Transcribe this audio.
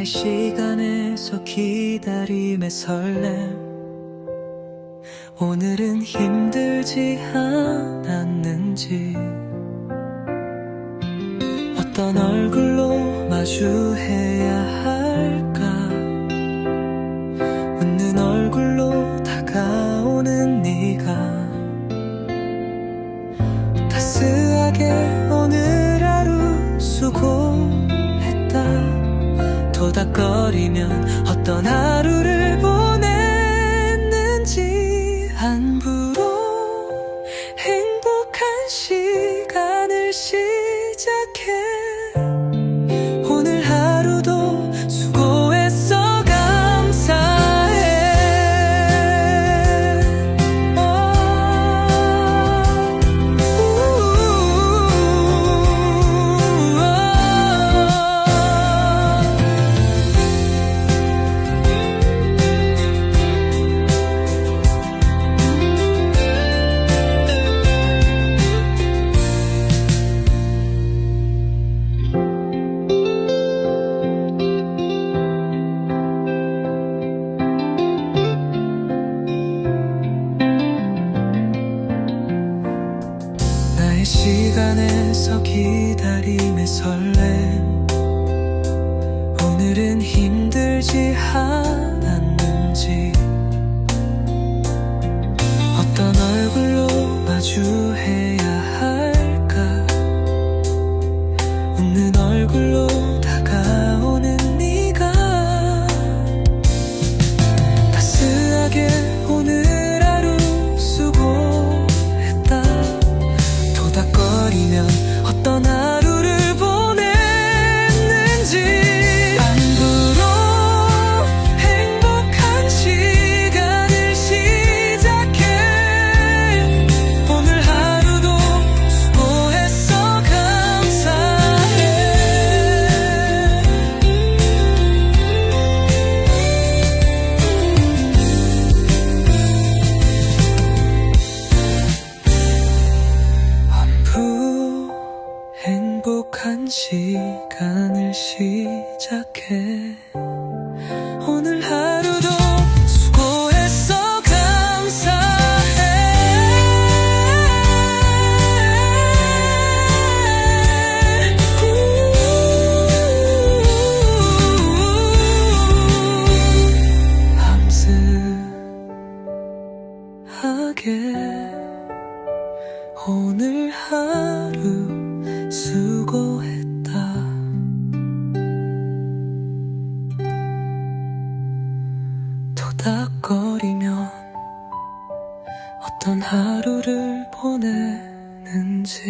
나의 시간에서 기다림의 설렘. 오늘은 힘들지 않았는지. 어떤 얼굴로 마주해야 할까? 웃는 얼굴로 다가오는 네가. 따스하게 오늘 하루 수고 했다 도닥거리면 어떤 하루를 보 시간에서 기다림의 설렘 오늘은 힘들지 않았는지. 어떤 얼굴로 마주해야 할까? 웃는 얼굴로 다가오는 네가. 따스하게 오늘 하루 수고했다. 도닥거리면 어떤 하 시간을 시작해 오늘 하루도 수고했어 감사해 함스하게 오늘 하루 수고했다. 어떤 하루를 보내는지.